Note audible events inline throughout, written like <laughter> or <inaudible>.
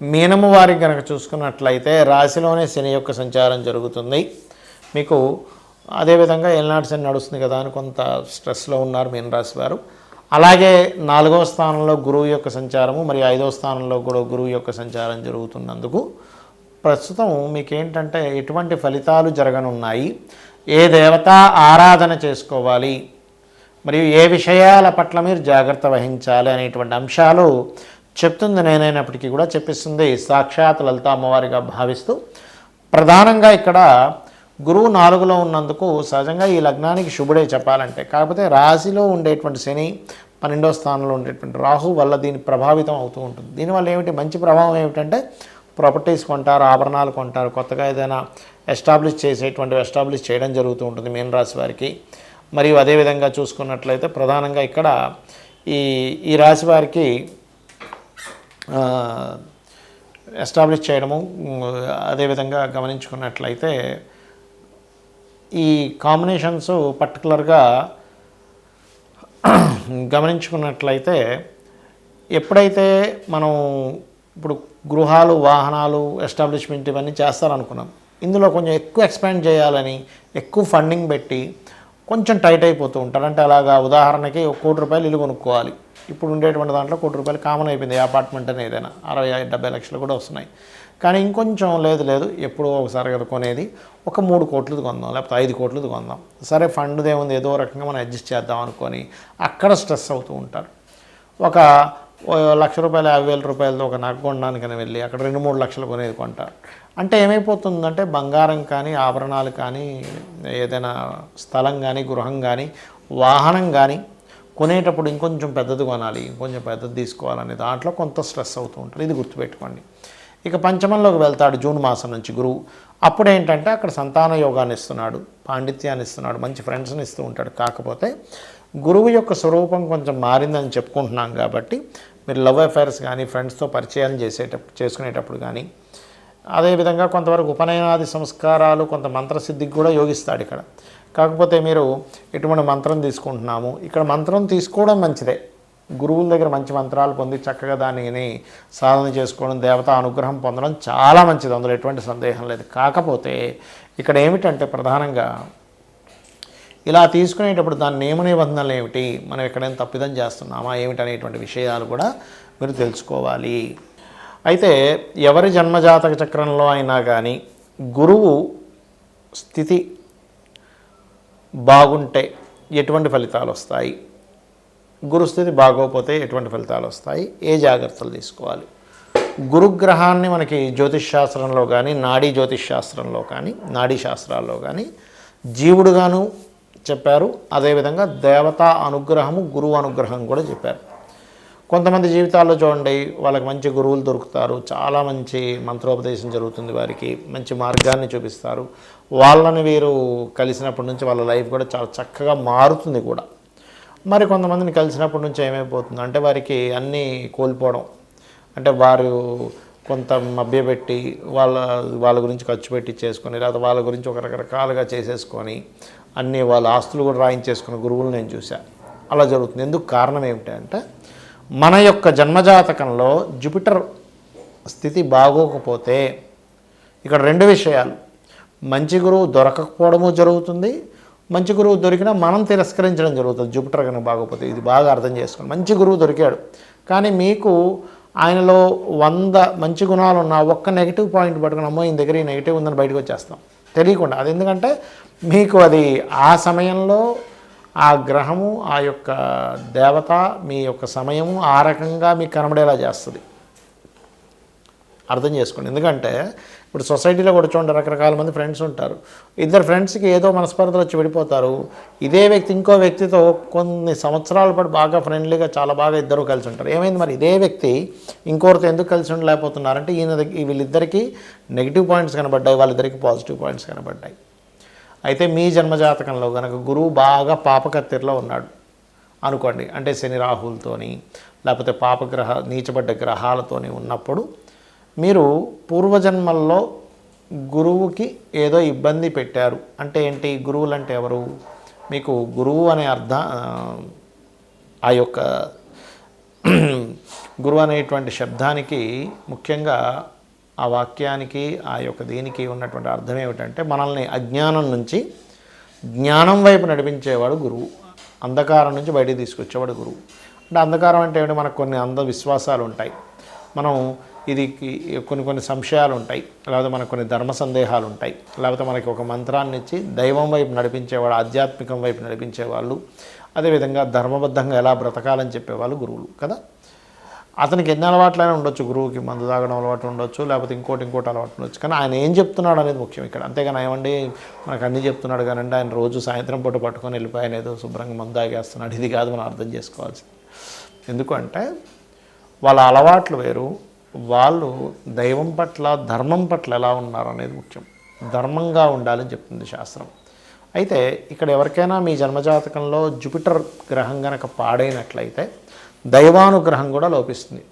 మీనము వారికి కనుక చూసుకున్నట్లయితే రాశిలోనే శని యొక్క సంచారం జరుగుతుంది. మీకు అదేవిధంగా ఏలినాటి శని నడుస్తుంది కదా అని కొంత స్ట్రెస్లో ఉన్నారు మీన రాశి వారు. అలాగే నాలుగవ స్థానంలో గురువు యొక్క సంచారము మరియు ఐదవ స్థానంలో కూడా గురువు యొక్క సంచారం జరుగుతున్నందుకు ప్రస్తుతం మీకేంటంటే ఎటువంటి ఫలితాలు జరగనున్నాయి. ఏ దేవత ఆరాధన చేసుకోవాలి మరియు ఏ విషయాల పట్ల మీరు జాగ్రత్త వహించాలి అనేటువంటి అంశాలు చెప్తుంది నేనైనప్పటికీ కూడా చెప్పిస్తుంది సాక్షాత్ లలిత అమ్మవారిగా భావిస్తూ. ప్రధానంగా ఇక్కడ గురువు నాలుగులో ఉన్నందుకు సహజంగా ఈ లగ్నానికి శుభుడే చెప్పాలంటే. కాకపోతే రాశిలో ఉండేటువంటి శని పన్నెండో స్థానంలో ఉండేటువంటి రాహు వల్ల దీని ప్రభావితం అవుతూ ఉంటుంది. దీనివల్ల ఏమిటి? మంచి ప్రభావం ఏమిటంటే ప్రాపర్టీస్ కొంటారు ఆభరణాలు కొంటారు కొత్తగా ఏదైనా ఎస్టాబ్లిష్ చేసేటువంటి ఎస్టాబ్లిష్ చేయడం జరుగుతూ ఉంటుంది మీన రాశి వారికి. మరియు అదేవిధంగా చూసుకున్నట్లయితే ప్రధానంగా ఇక్కడ ఈ ఈ రాశి వారికి ఎస్టాబ్లిష్ చేయడము అదేవిధంగా గమనించుకున్నట్లయితే ఈ కాంబినేషన్స్ పర్టికులర్గా గమనించుకున్నట్లయితే ఎప్పుడైతే మనం ఇప్పుడు గృహాలు వాహనాలు ఎస్టాబ్లిష్మెంట్ ఇవన్నీ చేస్తారనుకున్నాం ఇందులో కొంచెం ఎక్కువ ఎక్స్పాండ్ చేయాలని ఎక్కువ ఫండింగ్ పెట్టి కొంచెం టైట్ అయిపోతూ ఉంటారు. అంటే అలాగా ఉదాహరణకి ఒక కోటి రూపాయలు ఇల్లు కొనుక్కోవాలి. ఇప్పుడు ఉండేటువంటి దాంట్లో కోటి రూపాయలు కామన్ అయిపోయింది. అపార్ట్మెంట్ అని ఏదైనా అరవై డెబ్బై లక్షలు కూడా వస్తున్నాయి. కానీ ఇంకొంచెం లేదు లేదు. ఎప్పుడో ఒకసారి కదా కొనేది. ఒక మూడు కోట్లది కొందాం లేకపోతే ఐదు కోట్లది కొందాం. సరే ఫండ్దేముంది ఏదో రకంగా మనం అడ్జస్ట్ చేద్దాం అనుకొని అక్కడ స్ట్రెస్ అవుతూ ఉంటారు. ఒక లక్ష రూపాయలు యాభై వేల రూపాయలతో ఒక నగ కొనడానికని వెళ్ళి అక్కడ రెండు మూడు లక్షలు కొనేది కొంటారు అంటే ఏమైపోతుందంటే బంగారం కానీ ఆభరణాలు కానీ ఏదైనా స్థలం కానీ గృహం కానీ వాహనం కానీ కొనేటప్పుడు ఇంకొంచెం పెద్దది కొనాలి ఇంకొంచెం పెద్దది తీసుకోవాలనే దాంట్లో కొంత స్ట్రెస్ అవుతూ ఉంటుంది. ఇది గుర్తుపెట్టుకోండి. ఇక పంచమంలోకి వెళ్తాడు జూన్ మాసం నుంచి గురువు. అప్పుడు ఏంటంటే అక్కడ సంతాన యోగాన్ని ఇస్తున్నాడు పాండిత్యాన్ని ఇస్తున్నాడు మంచి ఫ్రెండ్స్ని ఇస్తూ ఉంటాడు. కాకపోతే గురువు యొక్క స్వరూపం కొంచెం మారిందని చెప్పుకుంటున్నాం కాబట్టి మీరు లవ్ అఫైర్స్ కానీ ఫ్రెండ్స్తో పరిచయాలు చేసేటప్పుడు చేసుకునేటప్పుడు కానీ అదేవిధంగా కొంతవరకు ఉపనయనాది సంస్కారాలు కొంత మంత్రసిద్ధికి కూడా యోగిస్తాడు ఇక్కడ. కాకపోతే మీరు ఎటువంటి మంత్రం తీసుకుంటున్నాము. ఇక్కడ మంత్రం తీసుకోవడం మంచిదే. గురువుల దగ్గర మంచి మంత్రాలు పొంది చక్కగా దానిని సాధన చేసుకోవడం దేవత అనుగ్రహం పొందడం చాలా మంచిది. అందులో ఎటువంటి సందేహం లేదు. కాకపోతే ఇక్కడ ఏమిటంటే ప్రధానంగా ఇలా తీసుకునేటప్పుడు దాని నియమ నిబంధనలు ఏమిటి? మనం ఎక్కడైనా తప్పిదం చేస్తున్నామా? ఏమిటనేటువంటి విషయాలు కూడా మీరు తెలుసుకోవాలి. అయితే ఎవరి జన్మజాతక చక్రంలో అయినా కానీ గురువు స్థితి బాగుంటే ఎటువంటి ఫలితాలు వస్తాయి? గురుస్థితి బాగోకపోతే ఎటువంటి ఫలితాలు వస్తాయి? ఏ జాగ్రత్తలు తీసుకోవాలి? గురుగ్రహాన్ని మనకి జ్యోతిష్ శాస్త్రంలో కానీ నాడీ జ్యోతిష్ శాస్త్రంలో కానీ నాడీ శాస్త్రాల్లో కానీ జీవుడుగాను చెప్పారు. అదేవిధంగా దేవతా అనుగ్రహము గురువు అనుగ్రహం కూడా చెప్పారు. కొంతమంది జీవితాల్లో చూడండి వాళ్ళకి మంచి గురువులు దొరుకుతారు. చాలా మంచి మంత్రోపదేశం జరుగుతుంది వారికి. మంచి మార్గాన్ని చూపిస్తారు. వాళ్ళని వీరు కలిసినప్పటి నుంచి వాళ్ళ లైఫ్ కూడా చాలా చక్కగా మారుతుంది కూడా. మరి కొంతమందిని కలిసినప్పటి నుంచి ఏమైపోతుంది? అంటే వారికి అన్నీ కోల్పోవడం. అంటే వారు కొంత మభ్యపెట్టి వాళ్ళ వాళ్ళ గురించి ఖర్చు పెట్టి చేసుకొని లేదా వాళ్ళ గురించి ఒక రకరకాలుగా చేసేసుకొని అన్నీ వాళ్ళ ఆస్తులు కూడా రాయించేసుకున్న గురువులు నేను చూశాను అలా జరుగుతుంది. ఎందుకు కారణం ఏమిటంటే మన యొక్క జన్మజాతకంలో జూపిటర్ స్థితి బాగోకపోతే ఇక్కడ రెండు విషయాలు. మంచి గురువు దొరకకపోవడము జరుగుతుంది మంచి గురువు దొరికినా మనం తిరస్కరించడం జరుగుతుంది. జూపిటర్ కనుక బాగోకపోతే ఇది బాగా అర్థం చేసుకోండి. మంచి గురువు దొరికాడు. కానీ మీకు ఆయనలో వంద మంచి గుణాలు ఉన్న ఒక్క నెగిటివ్ పాయింట్ పట్టుకుని అమ్మో ఈయన దగ్గర ఈ నెగిటివ్ ఉందని బయటకు వచ్చేస్తాం. తెలియకుండా. అది ఎందుకంటే మీకు అది ఆ సమయంలో ఆ గ్రహము ఆ యొక్క దేవత మీ యొక్క సమయము ఆ రకంగా మీకు కనబడేలా చేస్తుంది. అర్థం చేసుకోండి. ఎందుకంటే ఇప్పుడు సొసైటీలో కూడా చూడండి రకరకాల మంది ఫ్రెండ్స్ ఉంటారు. ఇద్దరు ఫ్రెండ్స్కి ఏదో మనస్పర్ధలు వచ్చి విడిపోతారు. ఇదే వ్యక్తి ఇంకో వ్యక్తితో కొన్ని సంవత్సరాల పాటు బాగా ఫ్రెండ్లీగా చాలా బాగా ఇద్దరు కలిసి ఉంటారు. ఏమైంది మరి? ఇదే వ్యక్తి ఇంకోరితో ఎందుకు కలిసి ఉండలేకపోతున్నారంటే ఈయన వీళ్ళిద్దరికీ నెగిటివ్ పాయింట్స్ కనబడ్డాయి వాళ్ళిద్దరికి పాజిటివ్ పాయింట్స్ కనబడ్డాయి. అయితే మీ జన్మజాతకంలో కనుక గురువు బాగా పాపకత్తిరిలో ఉన్నాడు అనుకోండి. అంటే శని రాహులతోని లేకపోతే పాపగ్రహ నీచబడ్డ గ్రహాలతోని ఉన్నప్పుడు మీరు పూర్వజన్మల్లో గురువుకి ఏదో ఇబ్బంది పెట్టారు. అంటే ఏంటి? గురువులు అంటే ఎవరు? మీకు గురువు అనే అర్థం ఆ యొక్క గురువు అనేటువంటి శబ్దానికి ముఖ్యంగా ఆ వాక్యానికి ఆ యొక్క దీనికి ఉన్నటువంటి అర్థం ఏమిటంటే మనల్ని అజ్ఞానం నుంచి జ్ఞానం వైపు నడిపించేవాడు గురువు. అంధకారం నుంచి బయటికి తీసుకొచ్చేవాడు గురువు. అంటే అంధకారం అంటే ఏమిటి? మనకు కొన్ని అంధవిశ్వాసాలు ఉంటాయి. మనం ఇది కొన్ని కొన్ని సంశయాలు ఉంటాయి లేకపోతే మనకు కొన్ని ధర్మ సందేహాలు ఉంటాయి లేకపోతే మనకి ఒక మంత్రాన్ని ఇచ్చి దైవం వైపు నడిపించేవాడు ఆధ్యాత్మికం వైపు నడిపించేవాళ్ళు అదేవిధంగా ధర్మబద్ధంగా ఎలా బ్రతకాలని చెప్పేవాళ్ళు గురువులు కదా? అతనికి ఎన్ని అలవాట్లైనా ఉండొచ్చు గురువుకి మందు తాగడం అలవాటు ఉండొచ్చు లేకపోతే ఇంకోటి ఇంకోటి అలవాటు ఉండొచ్చు. కానీ ఆయన ఏం చెప్తున్నాడు అనేది ముఖ్యం ఇక్కడ. అంతేగాని ఏమండి మనకు అన్నీ చెప్తున్నాడు కానండి ఆయన రోజు సాయంత్రం పూట పట్టుకొని వెళ్ళిపోయాను ఏదో శుభ్రంగా మందు తాగేస్తున్నాడు. ఇది కాదు మనం అర్థం చేసుకోవాల్సింది. ఎందుకంటే వాళ్ళ అలవాట్లు వేరు వాళ్ళు దైవం పట్ల ధర్మం పట్ల ఎలా ఉన్నారు అనేది ముఖ్యం. ధర్మంగా ఉండాలని చెప్తుంది శాస్త్రం. అయితే ఇక్కడ ఎవరికైనా మీ జన్మజాతకంలో జూపిటర్ గ్రహం గనక పాడైనట్లయితే దైవానుగ్రహం కూడా లోపిస్తుంది.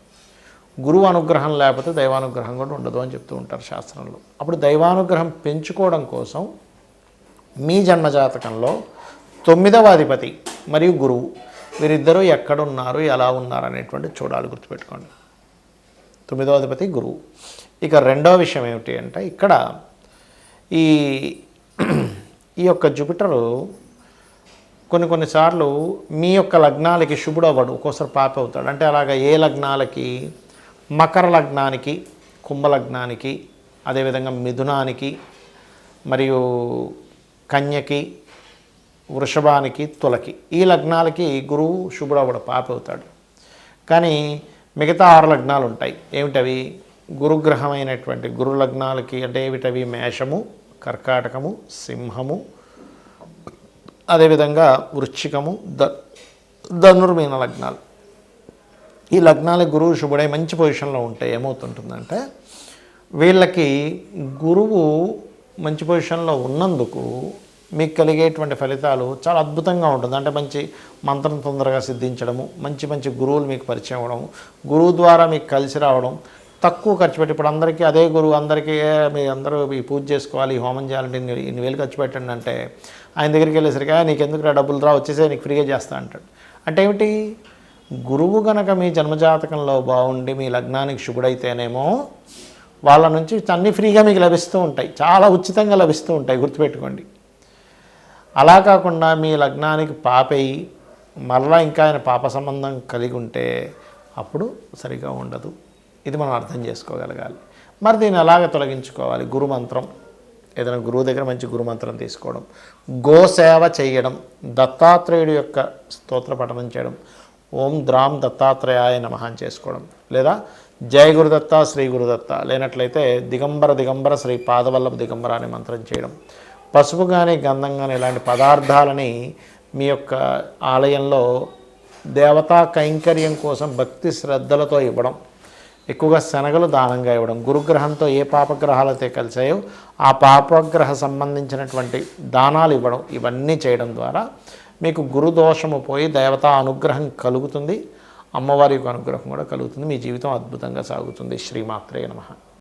గురువు అనుగ్రహం లేకపోతే దైవానుగ్రహం కూడా ఉండదు అని చెప్తూ ఉంటారు శాస్త్రంలో. అప్పుడు దైవానుగ్రహం పెంచుకోవడం కోసం మీ జన్మజాతకంలో తొమ్మిదవ అధిపతి మరియు గురువు వీరిద్దరూ ఎక్కడున్నారు ఎలా ఉన్నారు అనేటువంటి చూడాలి గుర్తుపెట్టుకోండి. తొమ్మిదవ అధిపతి గురువు. ఇక రెండవ విషయం ఏమిటి అంటే ఇక్కడ ఈ <clears throat> ఈ యొక్క జూపిటరు కొన్ని కొన్నిసార్లు మీ యొక్క లగ్నాలకి శుభుడు అవ్వడు ఒక్కోసారి పాప అవుతాడు. అంటే అలాగ ఏ లగ్నాలకి? మకర లగ్నానికి కుంభ లగ్నానికి అదేవిధంగా మిథునానికి మరియు కన్యకి వృషభానికి తులకి ఈ లగ్నాలకి గురువు శుభుడు అవ్వడు పాప అవుతాడు. కానీ మిగతా ఆరు లగ్నాలు ఉంటాయి. ఏమిటవి? గురుగ్రహమైనటువంటి గురు లగ్నాలకి అంటే ఏమిటవి? మేషము కర్కాటకము సింహము అదేవిధంగా వృశ్చికము ద ధనుర్మీన లగ్నాలు. ఈ లగ్నాలు గురువు శుభుడై మంచి పొజిషన్లో ఉంటే ఏమవుతుంటుందంటే వీళ్ళకి గురువు మంచి పొజిషన్లో ఉన్నందుకు మీకు కలిగేటువంటి ఫలితాలు చాలా అద్భుతంగా ఉంటుంది. అంటే మంచి మంత్రం తొందరగా సిద్ధించడము మంచి మంచి గురువులు మీకు పరిచయం అవ్వడము గురువు ద్వారా మీకు కలిసి రావడం తక్కువ ఖర్చు పెట్టి ఇప్పుడు అందరికీ అదే గురువు అందరికీ మీ అందరూ ఈ పూజ చేసుకోవాలి హోమం చేయాలంటే ఇన్ని వేలు ఖర్చు పెట్టండి అంటే ఆయన దగ్గరికి వెళ్ళేసరికి నీకు ఎందుకు రా డబ్బులు రా వచ్చేసే నీకు ఫ్రీగా చేస్తా అంటాడు. అంటే ఏమిటి? గురువు గనక మీ జన్మజాతకంలో బాగుండి మీ లగ్నానికి శుభుడైతేనేమో వాళ్ళ నుంచి అన్నీ ఫ్రీగా మీకు లభిస్తూ ఉంటాయి. చాలా ఉచితంగా లభిస్తూ ఉంటాయి గుర్తుపెట్టుకోండి. అలా కాకుండా మీ లగ్నానికి పాపై మరలా ఇంకా ఆయన పాప సంబంధం కలిగి ఉంటే అప్పుడు సరిగా ఉండదు. ఇది మనం అర్థం చేసుకోగలగాలి. మరి దీన్ని ఎలాగ తొలగించుకోవాలి? గురు మంత్రం ఏదైనా గురువు దగ్గర మంచి గురుమంత్రం తీసుకోవడం. గోసేవ చేయడం. దత్తాత్రేయుడు యొక్క స్తోత్ర పఠనం చేయడం. ఓం ద్రాం దత్తాత్రేయాయ నమః అని చేసుకోవడం. లేదా జయ గురుదత్త శ్రీ గురుదత్త లేనట్లయితే దిగంబర దిగంబర శ్రీ పాదవల్లభ దిగంబర అనే మంత్రం చేయడం. పసుపు కానీ గంధం కానీ ఇలాంటి పదార్థాలని మీ యొక్క ఆలయంలో దేవతా కైంకర్యం కోసం భక్తి శ్రద్ధలతో ఇవ్వడం ఎక్కువగా శనగలు దానంగా ఇవ్వడం గురుగ్రహంతో ఏ పాపగ్రహాలతో కలిసాయో ఆ పాపగ్రహ సంబంధించినటువంటి దానాలు ఇవ్వడం ఇవన్నీ చేయడం ద్వారా మీకు గురుదోషము పోయి దేవతా అనుగ్రహం కలుగుతుంది. అమ్మవారి యొక్క అనుగ్రహం కూడా కలుగుతుంది. మీ జీవితం అద్భుతంగా సాగుతుంది. శ్రీమాత్రే నమః.